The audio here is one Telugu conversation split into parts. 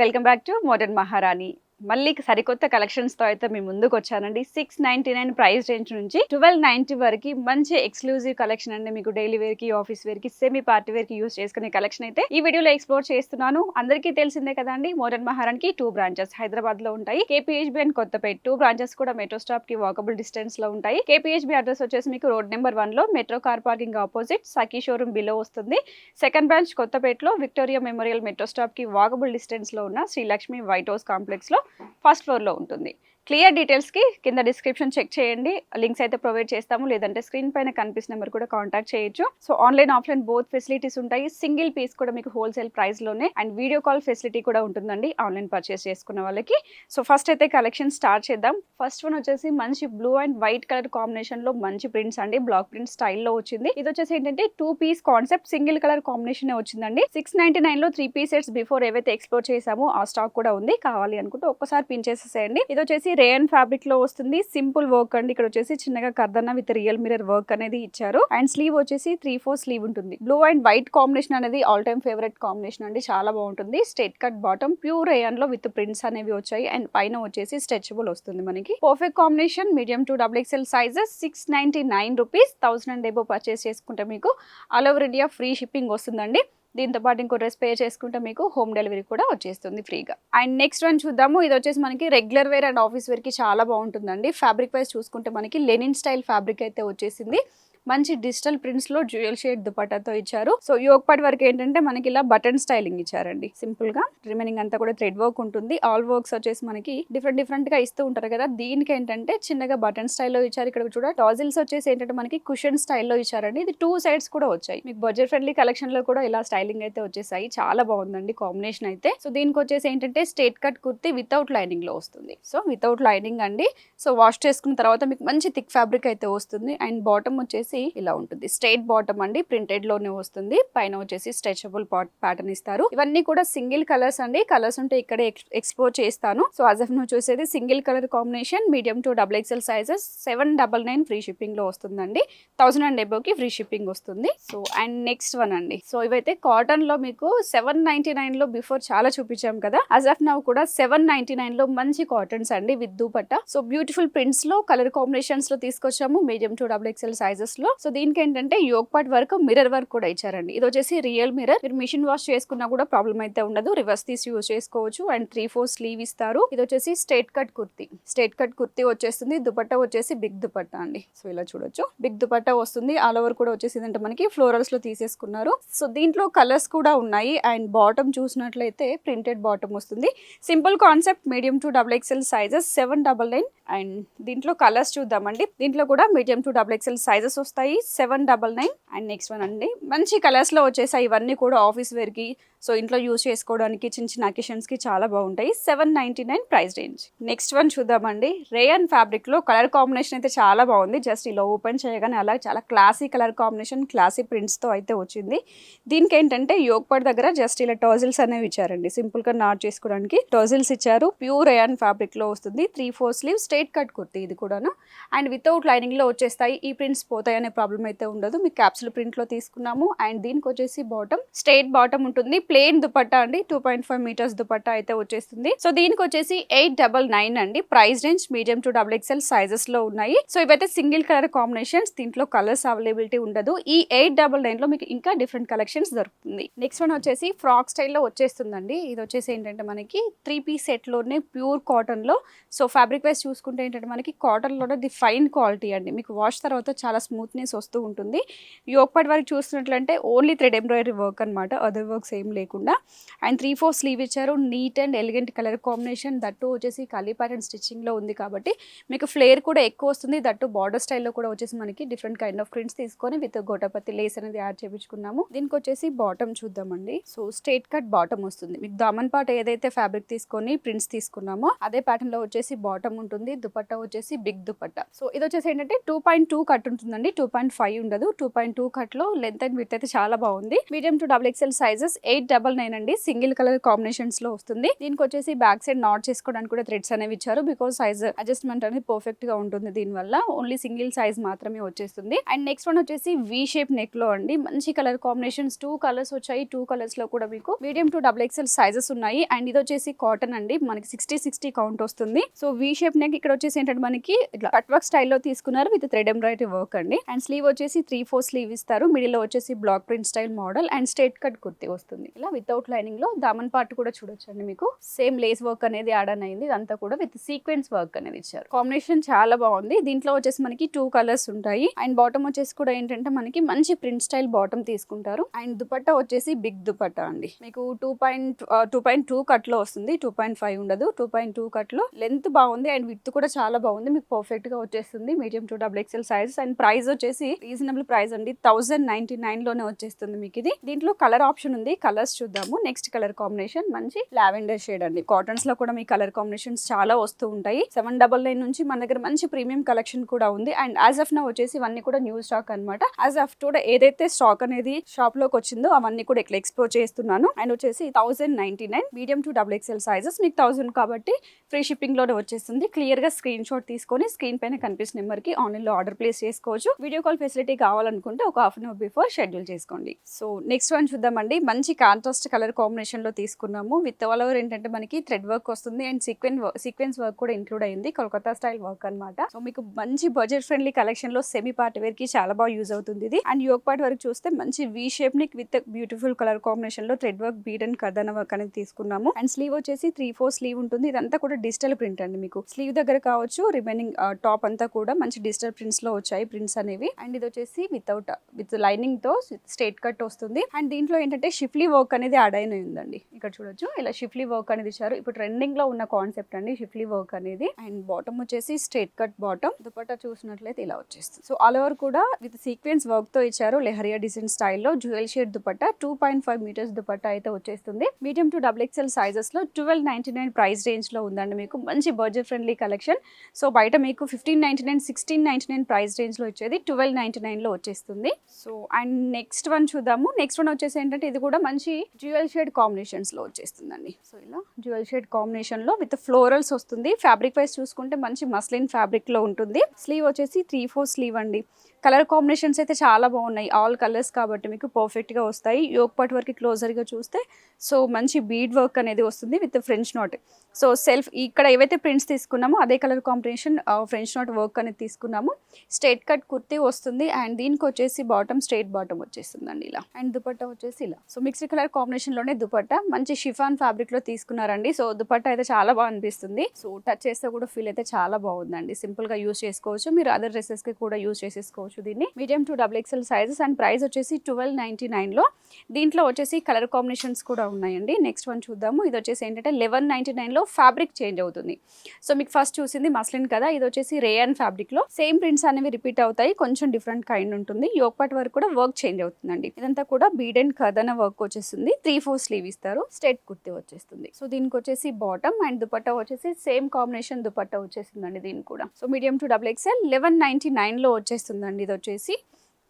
వెల్కమ్ బ్యాక్ టు మోడర్న్ మహారాణి మళ్ళీ సరికొత్త కలెక్షన్స్తో అయితే మీ ముందుకు వచ్చానండి six ninety nine price range నుంచి ట్వెల్వ్ నైన్టీ వరకు మంచి ఎక్స్క్లూజివ్ కలెక్షన్ అండి. మీకు డైలీ వేర్కి ఆఫీస్ వేర్కి సెమీ పార్టీ వేర్కి యూస్ చేసుకునే కలెక్షన్ అయితే ఈ వీడియోలో ఎక్స్ప్లోర్ చేస్తున్నాను. అందరికీ తెలిసిందే కదండి మోడర్న్ మహారాణి టూ బ్రాంచెస్ హైదరాబాద్లో ఉంటాయి KPHB and Kothapet two branches కూడా మెట్రో స్టాప్కి వాకబుల్ డిస్టెన్స్లో ఉంటాయి. కేపీహెచ్బి అడ్రస్ వచ్చేసి మీకు రోడ్ నెంబర్ వన్లో metro car parking opposite Sakhi showroom below వస్తుంది. సెకండ్ బ్రాంచ్ కొత్తపేటలో విక్టోరియా మెమోరియల్ మెట్రో స్టాప్కి వాకబుల్ డిస్టెన్స్లో ఉన్న శ్రీలక్ష్మి వైట్ హౌస్ కాంప్లెక్స్లో ఫస్ట్ ఫ్లోర్లో ఉంటుంది. క్లియర్ డీటెయిల్స్కి కింద డిస్క్రిప్షన్ చెక్ చేయండి. లింక్స్ అయితే ప్రొవైడ్ చేస్తాము. లేదంటే స్క్రీన్ పైన కనిపిస్తున్న నెంబర్ కూడా కాంటాక్ట్ చేయొచ్చు. So online offline both facilities ఉంటాయి. సింగిల్ పీస్ కూడా మీకు హోల్సేల్ ప్రైస్లోనే అండ్ వీడియో కాల్ ఫెసిలిటీ కూడా ఉంటుందండి ఆన్లైన్ పర్చేస్ చేసుకున్న వాళ్ళకి. సో ఫస్ట్ అయితే కలెక్షన్ స్టార్ట్ చేద్దాం. ఫస్ట్ వన్ వచ్చేసి మంచి బ్లూ అండ్ వైట్ కలర్ కాంబినేషన్లో మంచి ప్రింట్స్ అండి. బ్లాక్ ప్రింట్ స్టైల్లో వచ్చింది. ఇది వచ్చేసి ఏంటంటే two piece concept single colour combination వచ్చిందండి. సిక్స్ నైన్టీ నైన్లో త్రీ పీస్ సెట్స్ బిఫోర్ ఏవైతే ఎక్స్ప్లోర్ చేసామో ఆ స్టాక్ కూడా ఉంది. కావాలి అనుకుంటే ఒక్కసారి పిన్ చేసేసేయండి. ఇది వచ్చేసి రేయన్ ఫ్యాబ్రిక్లో వస్తుంది. సింపుల్ వర్క్ అండి. ఇక్కడ వచ్చేసి చిన్నగా కర్దన్న విత్ రియల్ మిరర్ వర్క్ అనేది ఇచ్చారు. అండ్ స్లీవ్ వచ్చేసి త్రీ ఫోర్ స్లీవ్ ఉంటుంది. బ్లూ అండ్ వైట్ కాంబినేషన్ అనేది ఆల్ టైమ్ ఫేవరెట్ కాంబినేషన్ అండి. చాలా బాగుంటుంది. స్ట్రేట్ కట్ బాటమ్ ప్యూర్ రేయన్లో విత్ ప్రింట్స్ అనేవి వచ్చాయి. అండ్ పైన వచ్చేసి స్ట్రెచబుల్ వస్తుంది మనకి. Perfect combination medium to double XL sizes six ninety nine rupees thousand and above purchase చేసుకుంటే మీకు all over India free shipping వస్తుందండి. దీంతో పాటు ఇంకో డ్రెస్ పే చేసుకుంటే మీకు హోమ్ డెలివరీ కూడా వచ్చేస్తుంది ఫ్రీగా. అండ్ నెక్స్ట్ వన్ చూద్దాము. ఇది వచ్చేసి మనకి రెగ్యులర్ వేర్ అండ్ ఆఫీస్ వేర్కి చాలా బాగుంటుందండి. ఫ్యాబ్రిక్ వైజ్ చూసుకుంటే మనకి లెనిన్ స్టైల్ ఫ్యాబ్రిక్ అయితే వచ్చేసింది. మంచి డిజిటల్ ప్రింట్స్లో జ్యువెల్ షేడ్ దుపట్టాతో ఇచ్చారు. సో యోగపాటి వరకు ఏంటంటే మనకి ఇలా బటన్ స్టైలింగ్ ఇచ్చారండి. సింపుల్గా రిమైనింగ్ అంతా కూడా థ్రెడ్ వర్క్ ఉంటుంది. ఆల్ వర్క్స్ వచ్చేసి మనకి డిఫరెంట్ డిఫరెంట్గా ఇస్తూ ఉంటారు కదా. దీనికి ఏంటంటే చిన్నగా బటన్ స్టైల్లో ఇచ్చారు. ఇక్కడ చూడ టాజిల్స్ వచ్చేసి ఏంటంటే మనకి కుషన్ స్టైల్లో ఇచ్చారండి. ఇది టూ సైడ్స్ కూడా వచ్చాయి. మీకు బడ్జెట్ ఫ్రెండ్లీ కలెక్షన్లో కూడా ఇలా స్టైలింగ్ అయితే వచ్చేసాయి. చాలా బాగుందండి కాంబినేషన్ అయితే. సో దీనికి వచ్చేసి ఏంటంటే స్టేట్ కట్ కుర్తి వితౌట్ లైనింగ్లో వస్తుంది. సో వితౌట్ లైనింగ్ అండి. సో వాష్ చేసుకున్న తర్వాత మీకు మంచి థిక్ ఫ్యాబ్రిక్ అయితే వస్తుంది. అండ్ బాటమ్ వచ్చేసి ఇలా ఉంటుంది. స్ట్రైట్ బాటమ్ అండి ప్రింటెడ్లోనే వస్తుంది. పైన వచ్చేసి స్ట్రెచబుల్ ప్యాటర్న్ ఇస్తారు. ఇవన్నీ కూడా సింగిల్ కలర్స్ అండి. కలర్స్ ఉంటే ఇక్కడే ఎక్స్ప్లోర్ చేస్తాను. సో అజ్ ఆఫ్ నువ్వు చూసేది single colour combination medium to double XL sizes seven double nine free షిప్పింగ్లో వస్తుందండి. థౌసండ్ అండ్ ఎబోకి ఫ్రీ షిప్పింగ్ వస్తుంది. సో అండ్ నెక్స్ట్ వన్ అండి. సో ఇవైతే కాటన్లో మీకు సెవెన్ నైన్టీ నైన్లో బిఫోర్ చాలా చూపించాం కదా. అజ్ ఆఫ్ నవ్ కూడా సెవెన్ నైన్టీ నైన్లో మంచి కాటన్స్ అండి విత్ దుపట్ట. సో బ్యూటిఫుల్ ప్రింట్స్లో కలర్ కాంబినేషన్స్లో తీసుకొచ్చాము. Medium to double XL sizes లో. సో దీనికి ఏంటంటే yoke part work mirror work కూడా ఇచ్చారండి. ఇది వచ్చేసి రియల్ మిర్రర్. మీరు మిషన్ వాష్ చేసుకున్నా కూడా ప్రాబ్లం అయితే ఉండదు. రివర్స్ తీసి యూజ్ చేసుకోవచ్చు. అండ్ త్రీ ఫోర్ స్లీవ్ ఇస్తారు. ఇది వచ్చేసి straight cut kurti. Straight cut kurti వచ్చేస్తుంది. దుపట్టా వచ్చేసి బిగ్ దుపట్టా అండి. సో ఇలా చూడొచ్చు. బిగ్ దుపట్టా వస్తుంది. ఆల్ ఓవర్ కూడా వచ్చేసింది అంటే మనకి. ఫ్లోరల్స్లో తీసేసుకున్నారు. సో దీంట్లో కలర్స్ కూడా ఉన్నాయి. అండ్ బాటమ్ చూసినట్లయితే ప్రింటెడ్ బాటమ్ వస్తుంది. Simple concept. Medium to double XL sizes seven double nine. And దీంట్లో కలర్స్ చూద్దామండి. దీంట్లో కూడా medium to double XL sizes వస్తాయి. Seven double nine and next one అండి. మంచి కలర్స్లో వచ్చేసాయి. ఇవన్నీ కూడా ఆఫీస్ వేర్కి సో ఇంట్లో యూజ్ చేసుకోవడానికి చిన్న చిన్న అకేషన్స్కి చాలా బాగుంటాయి. Seven ninety nine price range. Next one చూద్దామండి. రేయన్ ఫ్యాబ్రిక్లో కలర్ కాంబినేషన్ అయితే చాలా బాగుంది. జస్ట్ ఇలా ఓపెన్ చేయగానే అలా చాలా క్లాసీ కలర్ కాంబినేషన్ క్లాసీ ప్రింట్స్తో అయితే వచ్చింది. దీనికి ఏంటంటే యోగపడ్ దగ్గర జస్ట్ ఇలా టాజిల్స్ అనేవి ఇచ్చారండి. సింపుల్గా నాట్ చేసుకోవడానికి టాజిల్స్ ఇచ్చారు. ప్యూర్ రేయన్ ఫ్యాబ్రిక్లో వస్తుంది. Three four sleeve straight cut kurti ఇది కూడాను. అండ్ వితౌట్ లైనింగ్లో వచ్చేస్తాయి. ఈ ప్రింట్స్ పోతాయి అనే ప్రాబ్లం అయితే ఉండదు. మీకు క్యాప్సుల్ ప్రింట్లో తీసుకున్నాము. అండ్ దీనికి వచ్చేసి బాటమ్ స్ట్రేట్ బాటమ్ ఉంటుంది. ప్లేన్ దుపట్టా అండి. Two point five metres dupatta అయితే వచ్చేస్తుంది. సో దీనికి వచ్చేసి ఎయిట్ డబల్ నైన్ అండి. Price range medium to double XL సైజెస్లో ఉన్నాయి. సో ఇవైతే సింగిల్ కలర్ కాంబినేషన్స్ దీంట్లో కలర్స్ అవైలబిలిటీ ఉండదు. ఈ ఎయిట్ డబల్ నైన్లో మీకు ఇంకా డిఫరెంట్ కలెక్షన్స్ దొరుకుతుంది. నెక్స్ట్ వన్ వచ్చేసి ఫ్రాక్ స్టైల్లో వచ్చేస్తుందండి. ఇది వచ్చేసి ఏంటంటే మనకి త్రీ పీస్ సెట్లోనే ప్యూర్ కాటన్లో సో ఫ్యాబ్రిక్ వైజ్ చూసుకుంటే ఏంటంటే మనకి కాటన్లోనే ది ఫైన్ క్వాలిటీ అండి. మీకు వాష్ తర్వాత చాలా స్మూత్నెస్ వస్తూ ఉంటుంది. యోగపాటి వరకు చూస్తున్నట్లంటే ఓన్లీ థ్రెడ్ ఎంబ్రాయిడరీ వర్క్ అనమాట అదర్ వర్క్స్ ఏం లేకుండా. అండ్ త్రీ ఫోర్ స్లీవ్ ఇచ్చారు. Neat and elegant colour combination that వచ్చేసి కలీ ప్యాటర్న్ స్టిచ్చింగ్లో ఉంది కాబట్టి మీకు ఫ్లేర్ కూడా ఎక్కువ వస్తుంది. దట్టు బార్డర్ స్టైల్లో కూడా వచ్చేసి మనకి డిఫరెంట్ కైండ్ ఆఫ్ ప్రింట్స్ తీసుకొని విత్ గోటపతి లేస్ అనేది యాడ్ చేయించుకున్నాము దీనికి వచ్చేసి బాటమ్ చూద్దామండి. సో స్ట్రేట్ కట్ బాటమ్ వస్తుంది. మీకు దామన్ పాట ఏదైతే ఫ్యాబ్రిక్ తీసుకొని ప్రింట్స్ తీసుకున్నామో అదే ప్యాటర్న్లో వచ్చేసి బాటమ్ ఉంటుంది. దుపట్టా వచ్చేసి బిగ్ దుపట్టా. సో ఇది వచ్చేసి ఏంటంటే టూ పాయింట్ టూ కట్ ఉంటుందండి. టూ పాయింట్ ఫైవ్ ఉండదు. టూ పాయింట్ టూ కట్లో లెంత్ అండ్ విత్ అయితే చాలా బాగుంది. Medium to double XL sizes eight double nine అండి. సింగిల్ కలర్ కాంబినేషన్స్లో వస్తుంది. దీనికి వచ్చేసి బ్యాక్ సైడ్ నాట్ చేసుకోవడానికి కూడా థ్రెడ్స్ అనేవి ఇచ్చారు. బికాస్ సైజ్ అడ్జస్ట్మెంట్ అనేది పర్ఫెక్ట్గా ఉంటుంది దీని వల్ల. ఓన్లీ సింగిల్ సైజ్ మాత్రమే వచ్చేస్తుంది. అండ్ నెక్స్ట్ వన్ వచ్చేసి వి షేప్ నెక్లో అండి. మంచి కలర్ కాంబినేషన్స్ టూ కలర్స్ వచ్చాయి. టూ కలర్స్లో కూడా మీకు medium to double XL sizes ఉన్నాయి. అండ్ ఇది వచ్చేసి కాటన్ అండి. మనకి సిక్స్టీ సిక్స్టీ కౌంట్ వస్తుంది. సో వి షేప్ నెక్ ఇక్కడ వచ్చేసి ఏంటంటే మనకి ఇట్లా కట్ వర్క్ స్టైల్లో తీసుకున్నారు విత్ థ్రెడ్ ఎంబ్రాయిడరీ వర్క్ అండి. అండ్ స్లీవ్ వచ్చేసి త్రీ ఫోర్ స్లీవ్ ఇస్తారు. మిడిల్లో వచ్చేసి block print style model and straight cut kurti వస్తుంది. ఇలా వితౌట్ లైనింగ్లో దామన్ పార్ట్ కూడా చూడొచ్చండి మీకు. సేమ్ లేస్ వర్క్ అనేది యాడ్ అయింది. ఇదంతా కూడా విత్ సీక్వెన్స్ వర్క్ అనేది ఇచ్చారు. కాంబినేషన్ చాలా బాగుంది. దీంట్లో వచ్చేసి మనకి టూ కలర్స్ ఉంటాయి. అండ్ బాటమ్ వచ్చేసి కూడా ఏంటంటే మనకి మంచి ప్రింట్ స్టైల్ బాటమ్ తీసుకుంటారు. అండ్ దుపట్టా వచ్చేసి బిగ్ దుపట్టా అండి. మీకు two point two point two కట్లో వస్తుంది. టూ పాయింట్ ఫైవ్ ఉండదు. టూ పాయింట్ టూ కట్లో లెంత్ బాగుంది. అండ్ విత్ కూడా చాలా బాగుంది. మీకు పర్ఫెక్ట్గా వచ్చేస్తుంది. Medium to double XL size and price వచ్చేసి రీజనబుల్ ప్రైస్ అండి. థౌసండ్ నైన్టీ నైన్లోనే వచ్చేస్తుంది మీకు ఇది. దీంట్లో కలర్ ఆప్షన్ ఉంది. కలర్స్ చూద్దాము. నెక్స్ట్ కలర్ కాంబినేషన్ మంచి లావెండర్ షేడ్ అండి. కాటన్స్లో కూడా మీ కలర్ కాంబినేషన్స్ చాలా వస్తూ ఉంటాయి. సెవెన్ డబల్ నైన్ నుంచి మన దగ్గర మంచి ప్రీమియం కలెక్షన్ కూడా ఉంది. అండ్ యాజ్ ఆఫ్ నా వచ్చేసి ఇవన్నీ కూడా న్యూ స్టాక్ అన్నమాట. యాజ్ ఆఫ్ టుడే ఏదైతే స్టాక్ అనేది షాప్లోకి వచ్చిందో అవన్నీ కూడా ఇక్కడ ఎక్స్ప్లోర్ చేస్తున్నాను. అండ్ వచ్చేసి thousand ninety nine medium to double XL sizes మీకు థౌసండ్ కాబట్టి ఫ్రీ షిప్పింగ్లోనే వచ్చేస్తుంది. క్లియర్గా స్క్రీన్ షాట్ తీసుకొని స్క్రీన్ పైన కనిపిస్తున్న నెంబర్కి ఆన్లైన్లో ఆర్డర్ ప్లేస్ చేసుకోవచ్చు. వీడియో కాల్ ఫెసిలిటీ కావాలనుకుంటే ఒక half an hour before schedule చేసుకోండి. సో నెక్స్ట్ వన్ చూద్దామండి. మంచి కాంట్రాస్ట్ కలర్ కాంబినేషన్లో తీసుకున్నాము. విత్ ఆల్ ఓవర్ ఏంటంటే మనకి థ్రెడ్ వర్క్ వస్తుంది. అండ్ సీక్వెన్ సీక్వెన్స్ వర్క్ కూడా ఇంక్లూడ్ అయింది. కోల్కతా స్టైల్ వర్క్ అనమాట సో మీకు మంచి బడ్జెట్ ఫ్రెండ్లీ కలెక్షన్లో సెమీ పార్ట్ వేర్కి చాలా బాగా యూజ్ అవుతుంది ఇది. అండ్ యోగ్ పార్ట్ వరకు చూస్తే మంచి వీ షేప్ని విత్ బ్యూటిఫుల్ కలర్ కాంబినేషన్లో థ్రెడ్ వర్క్ బీడ్ అండ్ కర్దన వర్క్ అనేది తీసుకున్నాము. అండ్ స్లీవ్ వచ్చేసి త్రీ ఫోర్ స్లీవ్ ఉంటుంది. ఇదంతా కూడా డిజిటల్ ప్రింట్ అండి మీకు. స్లీవ్ దగ్గర కావచ్చు రిమైనింగ్ టాప్ అంతా కూడా మంచి డిజిటల్ ప్రింట్స్లో వచ్చాయి ప్రింట్స్ అనేవి. అండ్ ఇది వచ్చేసి వితౌట్ విత్ లైనింగ్తో స్ట్రేట్ కట్ వస్తుంది. అండ్ దీంట్లో ఏంటంటే షిఫ్లీ వర్క్ వర్క్ అనేది యాడ్ అయిన ఉందండి. ఇక్కడ చూడొచ్చు. ఇలా షిఫ్లీ వర్క్ అనేది ఇచ్చారు. ఇప్పుడు ట్రెండింగ్లో ఉన్న కాన్సెప్ట్ అండి షిఫ్లీ వర్క్ అనేది. అండ్ బాటమ్ వచ్చేసి స్ట్రేట్ కట్ బాటమ్ దుపట్టా చూసినట్లయితే ఇలా వచ్చేస్తుంది. సో ఆల్ ఓవర్ కూడా విత్ సీక్వెన్స్ వర్క్తో ఇచ్చారు లెహరియా డిజైన్ స్టైల్లో jewel shade dupatta. Two point five metres dupatta అయితే వచ్చేస్తుంది. మీడియం టు డబుల్ ఎక్స్ఎల్ సైజెస్లో ట్వెల్వ్ నైన్టీ నైన్ ప్రైస్ రేంజ్లో ఉందండి మీకు. మంచి బడ్జెట్ ఫ్రెండ్లీ కలెక్షన్ సో బయట మీకు fifteen ninety nine sixteen ninety nine price రేంజ్లో వచ్చేది ట్వెల్వ్ నైన్టీ నైన్లో వచ్చేస్తుంది. సో అండ్ నెక్స్ట్ వన్ చూద్దాము. నెక్స్ట్ వన్ వచ్చేసి ఏంటంటే ఇది కూడా మంచి జ్యువెల్ షేడ్ కాంబినేషన్స్లో వచ్చేస్తుందండి. సో ఇలా జ్యువెల్ షేడ్ కాంబినేషన్లో విత్ ఫ్లోరల్స్ వస్తుంది. ఫ్యాబ్రిక్ వైస్ చూసుకుంటే మంచి మస్లిన్ ఫ్యాబ్రిక్లో ఉంటుంది. స్లీవ్ వచ్చేసి త్రీ ఫోర్ స్లీవ్ అండి. కలర్ కాంబినేషన్స్ అయితే చాలా బాగున్నాయి. ఆల్ కలర్స్ కాబట్టి మీకు పర్ఫెక్ట్గా వస్తాయి. యోగ్ పట్ వరకు క్లోజర్గా చూస్తే సో మంచి బీడ్ వర్క్ అనేది వస్తుంది with French knot so self ఇక్కడ ఏవైతే ప్రింట్స్ తీసుకున్నామో అదే colour combination French knot work అనేది తీసుకున్నాము. స్ట్రేట్ కట్ కుర్తీ వస్తుంది అండ్ దీనికి వచ్చేసి బాటమ్ స్ట్రేట్ బాటమ్ వచ్చేస్తుందండి ఇలా. అండ్ దుపట్టా వచ్చేసి ఇలా. సో మిక్స్డ్ కలర్ కాంబినేషన్లోనే దుపట్టా. మంచి షిఫాన్ ఫ్యాబ్రిక్లో తీసుకున్నారండి. సో దుపట్టా అయితే చాలా బాగా అనిపిస్తుంది. సో టచ్ చేస్తే కూడా ఫీల్ అయితే చాలా బాగుందండి. సింపుల్గా యూస్ చేసుకోవచ్చు. మీరు అదర్ డ్రెస్సెస్కి కూడా యూస్ చేసేసుకోవచ్చు. దీన్ని. Medium to double XL sizes and price వచ్చేసి ట్వెల్వ్ నైంటీ నైన్లో దీంట్లో వచ్చేసి కలర్ కాంబినేషన్స్ కూడా ఉన్నాయండి. నెక్స్ట్ వన్ చూద్దాము. ఇది వచ్చేసి ఏంటంటే లెవెన్ నైంటీ నైన్లో ఫ్యాబ్రిక్ చేంజ్ అవుతుంది. సో మీకు ఫస్ట్ చూసింది మస్లిన్ కదా. ఇది వచ్చేసి రేయన్ ఫ్యాబ్రిక్లో సేమ్ ప్రింట్స్ అనేవి రిపీట్ అవుతాయి. కొంచెం డిఫరెంట్ కైండ్ ఉంటుంది. యోగపాటి వరకు కూడా వర్క్ చేంజ్ అవుతుందండి. ఇదంతా కూడా బీడ్ అండ్ కదన వర్క్ వచ్చేస్తుంది. త్రీ ఫోర్ స్లీవ్ ఇస్తారు. స్ట్రేట్ కుర్తి వచ్చేస్తుంది. సో దీనికి వచ్చేసి బాటమ్ అండ్ దుపట్టా వచ్చేసి సేమ్ కాంబినేషన్ దుపట్టా వచ్చేసిందండి దీనికి కూడా. So medium to double XL eleven ninety నైన్లో వచ్చేస్తుందండి. ఇది వచ్చేసి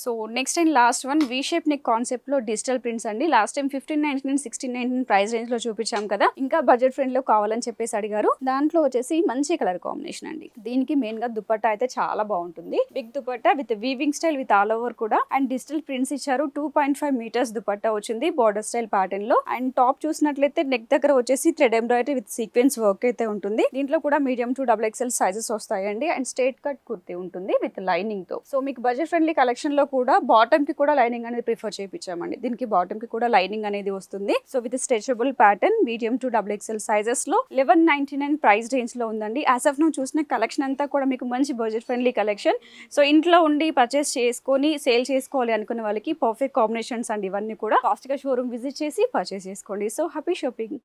so next and last one V shape neck కాన్సెప్ట్లో డిజిటల్ ప్రింట్స్ అండి. Last time fifteen ninety nine sixteen nineteen price రేంజ్లో చూపించాం కదా. ఇంకా బడ్జెట్ ఫ్రెండ్లో కావాలని చెప్పేసి అడిగారు. దాంట్లో వచ్చేసి మంచి కలర్ కాంబినేషన్ అండి. దీనికి మెయిన్గా దుపట్టా అయితే చాలా బాగుంటుంది. Big dupatta with weaving style with all over కూడా. అండ్ డిజిటల్ ప్రింట్స్ ఇచ్చారు. Two point five metres dupatta వచ్చింది బార్డర్ స్టైల్ ప్యాటర్న్లో అండ్ టాప్ చూసినట్లయితే నెక్ దగ్గర వచ్చేసి thread embroidery with sequence work అయితే ఉంటుంది. దీంట్లో కూడా medium to double XL sizes వస్తాయండి. అండ్ స్ట్రేట్ కట్ కుర్తి ఉంటుంది విత్ లైనింగ్తో. సో మీకు బడ్జెట్ ఫ్రెండ్లీ కలెక్షన్ లో కూడా బాటమ్కి కూడా లైనింగ్ అనేది ప్రిఫర్ చేయించామండి దీనికి బాటమ్కి కూడా లైనింగ్ అనేది వస్తుంది. So with stretchable pattern medium to double XL సైజెస్లో eleven ninety nine price రేంజ్లో ఉందండి. యాజ్ ఆఫ్ నువ్వు చూసిన కలెక్షన్ అంతా కూడా మీకు మంచి బడ్జెట్ ఫ్రెండ్లీ కలెక్షన్ సో ఇంట్లో ఉండి పర్చేస్ చేసుకొని సేల్ చేసుకోవాలి అనుకున్న వాళ్ళకి పర్ఫెక్ట్ కాంబినేషన్స్ అండి. ఇవన్నీ కూడా ఫాస్ట్గా షోరూమ్ విజిట్ చేసి పర్చేస్ చేసుకోండి. So happy shopping